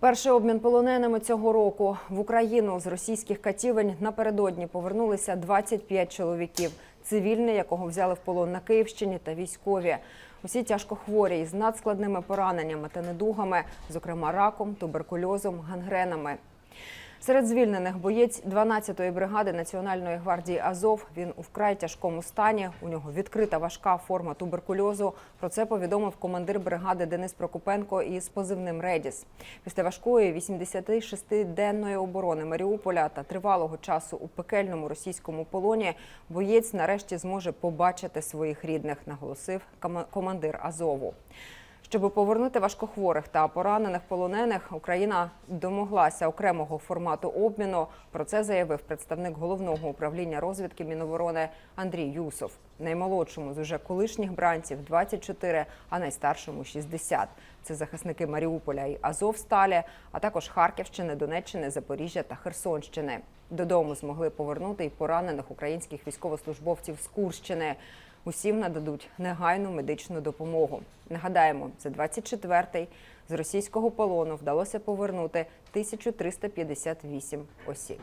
Перший обмін полоненими цього року в Україну з російських катівень напередодні повернулися 25 чоловіків. Цивільний, якого взяли в полон на Київщині, та військові. Усі тяжко хворі із надскладними пораненнями та недугами, зокрема раком, туберкульозом, гангренами. Серед звільнених боєць 12-ї бригади Національної гвардії Азов. Він у вкрай тяжкому стані. У нього відкрита важка форма туберкульозу. Про це повідомив командир бригади Денис Прокопенко із позивним Редіс. Після важкої 86-денної оборони Маріуполя та тривалого часу у пекельному російському полоні боєць нарешті зможе побачити своїх рідних, наголосив кома- командир Азову. Щоб повернути важкохворих та поранених полонених, Україна домоглася окремого формату обміну. Про це заявив представник головного управління розвідки Міноборони Андрій Юсов. Наймолодшому з уже колишніх бранців 24, а найстаршому 60. Це захисники Маріуполя і Азовсталі, а також Харківщини, Донеччини, Запоріжжя та Херсонщини. Додому змогли повернути і поранених українських військовослужбовців з Курщини. Усім нададуть негайну медичну допомогу. Нагадаємо, за 24-й з російського полону вдалося повернути 1358 осіб.